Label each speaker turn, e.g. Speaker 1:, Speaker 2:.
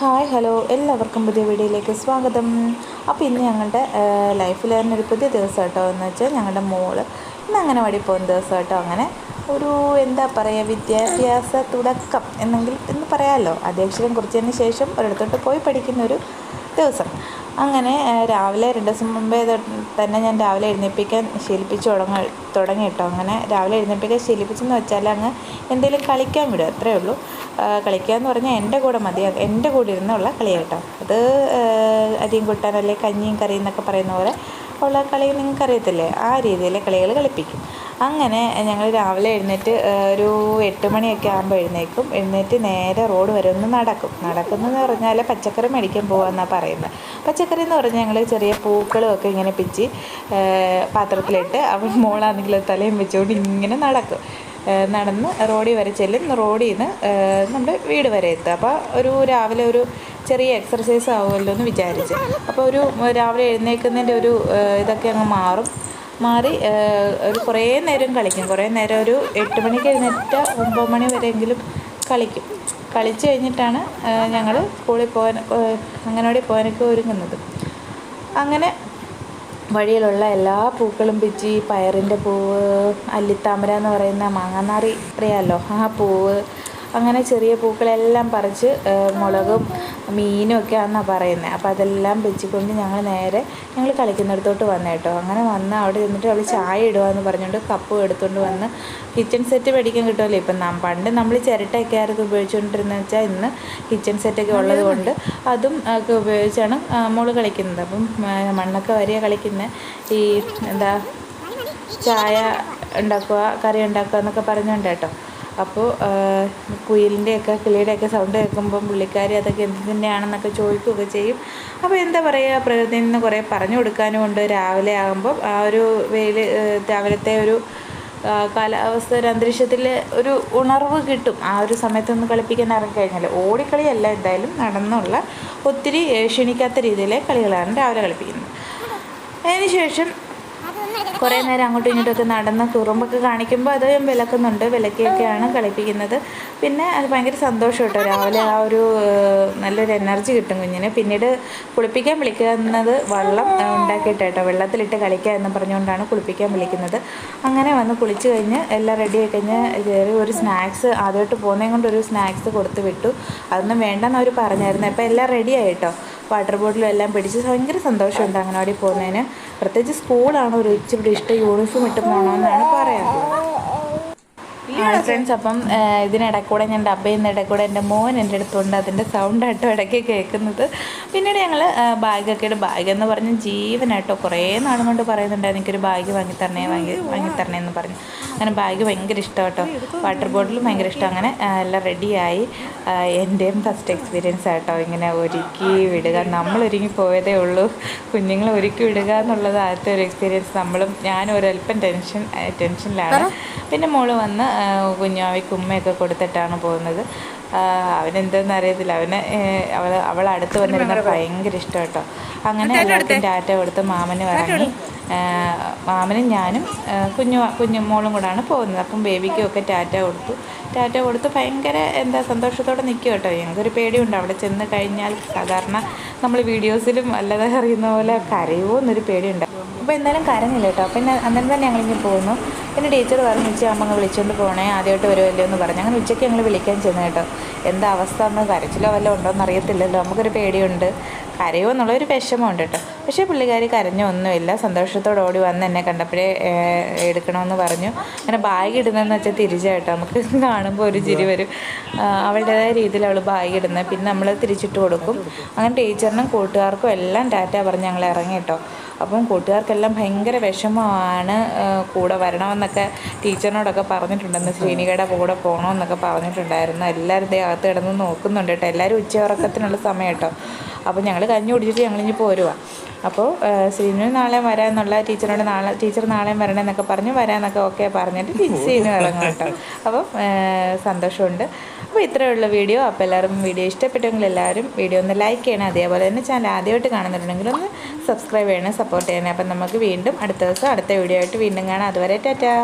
Speaker 1: Hi hello. എല്ലാവർക്കും പുതിയ വീഡിയോയിലേക്ക് സ്വാഗതം. അപ്പോൾ ഇന്ന് ഞങ്ങളുടെ ലൈഫിൽ തന്നെ ഒരു പുതിയ ദിവസം കേട്ടോ എന്ന് വെച്ചാൽ ഞങ്ങളുടെ മോൾ ഇന്ന് അങ്ങനെ വഴി പോകുന്ന ദിവസം കേട്ടോ അങ്ങനെ ഒരു എന്താ പറയുക വിദ്യാഭ്യാസ തുടക്കം എന്നെങ്കിൽ എന്ന് പറയാമല്ലോ. അധ്യക്ഷരം കുറിച്ചതിന് ശേഷം ഒരിടത്തോട്ട് പോയി പഠിക്കുന്ന ഒരു ദിവസം. അങ്ങനെ രാവിലെ രണ്ട് ദിവസം മുമ്പേ തന്നെ ഞാൻ രാവിലെ എഴുന്നേൽപ്പിക്കാൻ ശീലിപ്പിച്ച് തുടങ്ങ തുടങ്ങി കേട്ടോ അങ്ങനെ രാവിലെ എഴുന്നേൽപ്പിക്കാൻ ശീലിപ്പിച്ചെന്ന് വെച്ചാൽ അങ്ങ് എന്തെങ്കിലും കളിക്കാൻ വിടും അത്രേ ഉള്ളൂ. കളിക്കുക എന്ന് പറഞ്ഞാൽ എന്റെ കൂടെ മതി എന്റെ കൂടെ ഇരുന്നുള്ള കളി കേട്ടോ അത് അരിയും കൂട്ടാൻ അല്ലെങ്കിൽ കഞ്ഞിയും കറിയും എന്നൊക്കെ പറയുന്ന പോലെ ഉള്ള കളി നിങ്ങൾക്ക് അറിയത്തില്ലേ ആ രീതിയിലെ കളികൾ കളിപ്പിക്കും. അങ്ങനെ ഞങ്ങൾ രാവിലെ എഴുന്നേറ്റ് ഒരു എട്ട് മണിയൊക്കെ ആകുമ്പോൾ എഴുന്നേക്കും എഴുന്നേറ്റ് നേരെ റോഡ് വരെ ഒന്ന് നടക്കും. നടക്കുന്നതെന്ന് പറഞ്ഞാൽ പച്ചക്കറി മേടിക്കാൻ പോകാമെന്നാണ് പറയുന്നത് പച്ചക്കറി എന്ന് പറഞ്ഞാൽ ഞങ്ങൾ ചെറിയ പൂക്കളും ഒക്കെ ഇങ്ങനെ പിച്ചി പാത്രത്തിലിട്ട് അവൻ മോളാണെങ്കിൽ തലയും വെച്ചുകൊണ്ട് ഇങ്ങനെ നടക്കും. നടന്ന് റോഡിൽ വരെ ചെല്ലും. റോഡിൽ നിന്ന് നമ്മുടെ വീട് വരെ എത്തുക അപ്പോൾ ഒരു രാവിലെ ഒരു ചെറിയ എക്സർസൈസ് ആവുമല്ലോ എന്ന് വിചാരിച്ച്. അപ്പോൾ ഒരു രാവിലെ എഴുന്നേൽക്കുന്നതിന്റെ ഒരു ഇതൊക്കെ അങ്ങ് മാറും. മാറി ഒരു കുറേ നേരം കളിക്കും. കുറേ നേരം ഒരു എട്ട് മണിക്ക് കഴിഞ്ഞിട്ട് ഒമ്പത് മണി വരെയെങ്കിലും കളിക്കും. കളിച്ച് കഴിഞ്ഞിട്ടാണ് ഞങ്ങൾ സ്കൂളിൽ പോകാൻ അങ്ങനോടി പോകാനൊക്കെ ഒരുങ്ങുന്നത്. അങ്ങനെ വഴിയിലുള്ള എല്ലാ പൂക്കളും പിച്ചി പയറിന്റെ പൂവ് അല്ലിത്താമര എന്ന് പറയുന്ന മാങ്ങാനാറി അറിയാമല്ലോ ആ പൂവ് അങ്ങനെ ചെറിയ പൂക്കളെല്ലാം പറിച്ച് മുളകും മീനും ഒക്കെ ആണെന്നാണ് പറയുന്നത് അപ്പോൾ അതെല്ലാം വെച്ചിക്കൊണ്ട് ഞങ്ങൾ നേരെ ഞങ്ങൾ കളിക്കുന്നിടത്തോട്ട് വന്നു കേട്ടോ അങ്ങനെ വന്ന് അവിടെ ചെന്നിട്ട് അവൾ ചായ ഇടുകയെന്ന് പറഞ്ഞുകൊണ്ട് കപ്പ് എടുത്തുകൊണ്ട് വന്ന് കിച്ചൺ സെറ്റ് മേടിക്കാൻ കിട്ടുമല്ലോ ഇപ്പം നാം പണ്ട് നമ്മൾ ചിരട്ടയൊക്കെ ആയിരുന്നു ഉപയോഗിച്ചുകൊണ്ടിരുന്നത് വെച്ചാൽ ഇന്ന് കിച്ചൺ സെറ്റൊക്കെ ഉള്ളത് കൊണ്ട് അതും ഒക്കെ ഉപയോഗിച്ചാണ് മോൾ കളിക്കുന്നത്. അപ്പം മണ്ണൊക്കെ വരിക കളിക്കുന്ന. ഈ എന്താ ചായ ഉണ്ടാക്കുക കറി ഉണ്ടാക്കുക എന്നൊക്കെ പറഞ്ഞുകൊണ്ട് കേട്ടോ. അപ്പോൾ കുയിലിന്റെയൊക്കെ കിളിയുടെയൊക്കെ സൗണ്ട് കേൾക്കുമ്പം പുള്ളിക്കാരി അതൊക്കെ എന്ത് തന്നെയാണെന്നൊക്കെ ചോദിക്കുകയൊക്കെ ചെയ്യും. അപ്പോൾ എന്താ പറയുക പ്രകൃതിയിൽ നിന്ന് കുറേ പറഞ്ഞു കൊടുക്കാനും ഉണ്ട്. രാവിലെ ആകുമ്പം ആ ഒരു വെയിൽ രാവിലത്തെ ഒരു കാലാവസ്ഥ ഒരു അന്തരീക്ഷത്തിൽ ഒരു ഉണർവ് കിട്ടും. ആ ഒരു സമയത്തൊന്ന് കളിപ്പിക്കാൻ ഇറങ്ങിക്കഴിഞ്ഞാൽ ഓടിക്കളിയല്ല എന്തായാലും നടന്നുള്ള ഒത്തിരി ക്ഷണിക്കാത്ത രീതിയിലെ കളികളാണ് രാവിലെ കളിപ്പിക്കുന്നത്. അതിനുശേഷം കുറേ നേരം അങ്ങോട്ടും ഇങ്ങോട്ടൊക്കെ നടന്ന് കുറുമ്പൊക്കെ കാണിക്കുമ്പോൾ അത് വിലക്കുന്നുണ്ട്. വിലക്കിയൊക്കെയാണ് കളിപ്പിക്കുന്നത്. പിന്നെ അത് ഭയങ്കര സന്തോഷം കേട്ടോ രാവിലെ ആ ഒരു നല്ലൊരു എനർജി കിട്ടും കുഞ്ഞിന്. പിന്നീട് കുളിപ്പിക്കാൻ വിളിക്കുന്നത് വെള്ളം ഉണ്ടാക്കിയിട്ട് കേട്ടോ വെള്ളത്തിലിട്ട് കളിക്കുക എന്ന് പറഞ്ഞുകൊണ്ടാണ് കുളിപ്പിക്കാൻ വിളിക്കുന്നത്. അങ്ങനെ വന്ന് കുളിച്ച് കഴിഞ്ഞ് എല്ലാം റെഡി ആയി കഴിഞ്ഞ് കയറി ഒരു സ്നാക്സ് ആദ്യമായിട്ട് പോകുന്നതും കൊണ്ട് ഒരു സ്നാക്സ് കൊടുത്ത് വിട്ടു. അതൊന്നും വേണ്ടെന്ന് അവർ പറഞ്ഞായിരുന്നു. അപ്പോൾ എല്ലാം റെഡി ആയിട്ടോ. വാട്ടർ ബോട്ടിലും എല്ലാം പിടിച്ച് ഭയങ്കര സന്തോഷമുണ്ട് അങ്ങനവാടി പോകുന്നതിന്. പ്രത്യേകിച്ച് സ്കൂളാണ് ഒരു ഇച്ചിരി ഇഷ്ടം യൂണിഫോം ഇട്ട് പോകണമെന്നാണ് പറയാറുള്ളത് ഫ്രണ്ട്സ് അപ്പം ഇതിനിടക്കൂടെ ഞാൻ ഡബ് ചെയ്യുന്ന ഇടക്കൂടെ എന്റെ മോൻ എന്റെ അടുത്തുണ്ട്. അതിന്റെ സൗണ്ട് സൗണ്ടായിട്ടോ ഇടയ്ക്ക് കേൾക്കുന്നത്. പിന്നീട് ഞങ്ങൾ ബാഗൊക്കെ ഇട്ട് ബാഗ് എന്ന് പറഞ്ഞ് ജീവനായിട്ടോ കുറേ നാളുകൊണ്ട് കൊണ്ട് പറയുന്നുണ്ട് എനിക്കൊരു ബാഗ് വാങ്ങിത്തരണേ വാങ്ങി വാങ്ങിത്തരണേ എന്ന് പറഞ്ഞു. അങ്ങനെ ബാഗ് ഭയങ്കര ഇഷ്ടം കേട്ടോ വാട്ടർ ബോട്ടിലും ഭയങ്കര ഇഷ്ടം. അങ്ങനെ എല്ലാം റെഡിയായി. എന്റെയും ഫസ്റ്റ് എക്സ്പീരിയൻസ് ആട്ടോ. ഇങ്ങനെ ഒരുക്കി വിടുക. നമ്മൾ ഒരുങ്ങി പോയതേ ഉള്ളൂ. കുഞ്ഞുങ്ങളെ ഒരുക്കി വിടുക എന്നുള്ളത് ആദ്യത്തെ ഒരു എക്സ്പീരിയൻസ് നമ്മളും ഞാനും ഒരല്പം ടെൻഷൻ ടെൻഷനിലാണ് പിന്നെ മോൾ വന്ന് കുഞ്ഞാവിക്ക് ഉമ്മയൊക്കെ കൊടുത്തിട്ടാണ് പോകുന്നത്. അവനെന്തെന്ന് അറിയത്തില്ല. അവന് അവൾ അവൾ അടുത്ത് വന്നിരുന്ന ഭയങ്കര ഇഷ്ടം കേട്ടോ അങ്ങനെ എല്ലാവർക്കും ടാറ്റ കൊടുത്ത് മാമന് ഇറങ്ങി മാമനും ഞാനും കുഞ്ഞു കുഞ്ഞു മോളും കൂടാണ് പോകുന്നത്. അപ്പം ബേബിക്കും ഒക്കെ ടാറ്റ കൊടുത്തു. ടാറ്റ കൊടുത്ത് ഭയങ്കര എന്താ സന്തോഷത്തോടെ നിൽക്കും കേട്ടോ ഞങ്ങൾക്കൊരു പേടിയുണ്ട്. അവിടെ ചെന്ന് കഴിഞ്ഞാൽ സാധാരണ നമ്മൾ വീഡിയോസിലും അല്ലാതെ അറിയുന്ന പോലെ കരയുമോ എന്നൊരു പേടിയുണ്ട്. അപ്പോൾ എന്തായാലും കരഞ്ഞില്ല കേട്ടോ. പിന്നെ അന്നേരം തന്നെ ഞങ്ങളിങ്ങനെ പോകുന്നു. പിന്നെ ടീച്ചർ പറഞ്ഞു ഉച്ച അമ്മ വിളിച്ചുകൊണ്ട് പോകണേ ആദ്യമായിട്ട് വരുമല്ലോ എന്ന് പറഞ്ഞു. അങ്ങനെ ഉച്ചയ്ക്ക് ഞങ്ങൾ വിളിക്കാൻ ചെന്നു കേട്ടോ. എന്താ അവസ്ഥ? എന്ന് കരച്ചിലോ വല്ലതും ഉണ്ടോ എന്ന് അറിയത്തില്ലല്ലോ. നമുക്കൊരു പേടിയുണ്ട്. കരയോ എന്നുള്ളൊരു വിഷമമുണ്ട് കേട്ടോ. പക്ഷേ പുള്ളിക്കാരി കരഞ്ഞൊന്നുമില്ല സന്തോഷത്തോടെ ഓടി വന്ന് എന്നെ കണ്ടപ്പോഴേ എടുക്കണമെന്ന് പറഞ്ഞു. അങ്ങനെ ബാഗ് ഇടുന്നതെന്ന് വെച്ചാൽ തിരിച്ചായിട്ടോ നമുക്ക് കാണുമ്പോൾ ഒരു ചിരി വരും. അവളുടേതായ രീതിയിൽ അവൾ ബാഗ് ഇടുന്നത്. പിന്നെ നമ്മൾ തിരിച്ചിട്ട് കൊടുക്കും. അങ്ങനെ ടീച്ചറിനും കൂട്ടുകാർക്കും എല്ലാം ടാറ്റ പറഞ്ഞ് ഞങ്ങൾ ഇറങ്ങി കേട്ടോ. അപ്പം കൂട്ടുകാർക്കെല്ലാം ഭയങ്കര വിഷമമാണ് കൂടെ വരണമെന്നൊക്കെ ടീച്ചറിനോടൊക്കെ പറഞ്ഞിട്ടുണ്ടെന്ന് ശ്രീനികയുടെ കൂടെ പോകണമെന്നൊക്കെ പറഞ്ഞിട്ടുണ്ടായിരുന്നു. എല്ലാവരും ഇതേ അകത്ത് കിടന്ന് നോക്കുന്നുണ്ട് കേട്ടോ. എല്ലാവരും ഉച്ചയുറക്കത്തിനുള്ള സമയം കേട്ടോ. അപ്പോൾ ഞങ്ങൾ കഞ്ഞി കുടിച്ചിട്ട് ഞങ്ങളിഞ്ഞ് പോരുക അപ്പോൾ ശ്രീനു നാളെ വരാമെന്നുള്ള ടീച്ചറോട് നാളെ ടീച്ചർ നാളെ വരണമെന്നൊക്കെ പറഞ്ഞു വരാമെന്നൊക്കെ ഓക്കെ പറഞ്ഞിട്ട് ശ്രീനു ഇറങ്ങും കേട്ടോ. അപ്പം സന്തോഷമുണ്ട്. അപ്പോൾ ഇത്രയേ ഉള്ളൂ വീഡിയോ. അപ്പോൾ എല്ലാവരും വീഡിയോ ഇഷ്ടപ്പെട്ടെങ്കിൽ എല്ലാവരും വീഡിയോ ഒന്ന് ലൈക്ക് ചെയ്യണം. അതേപോലെ തന്നെ ചാനൽ ആദ്യമായിട്ട് കാണുന്നുണ്ടെങ്കിൽ ഒന്ന് സബ്സ്ക്രൈബ് ചെയ്യണം സപ്പോർട്ട് ചെയ്യണം. അപ്പം നമുക്ക് വീണ്ടും അടുത്ത ദിവസം അടുത്ത വീഡിയോ ആയിട്ട് വീണ്ടും കാണാം. അതുവരെ ടാറ്റാ.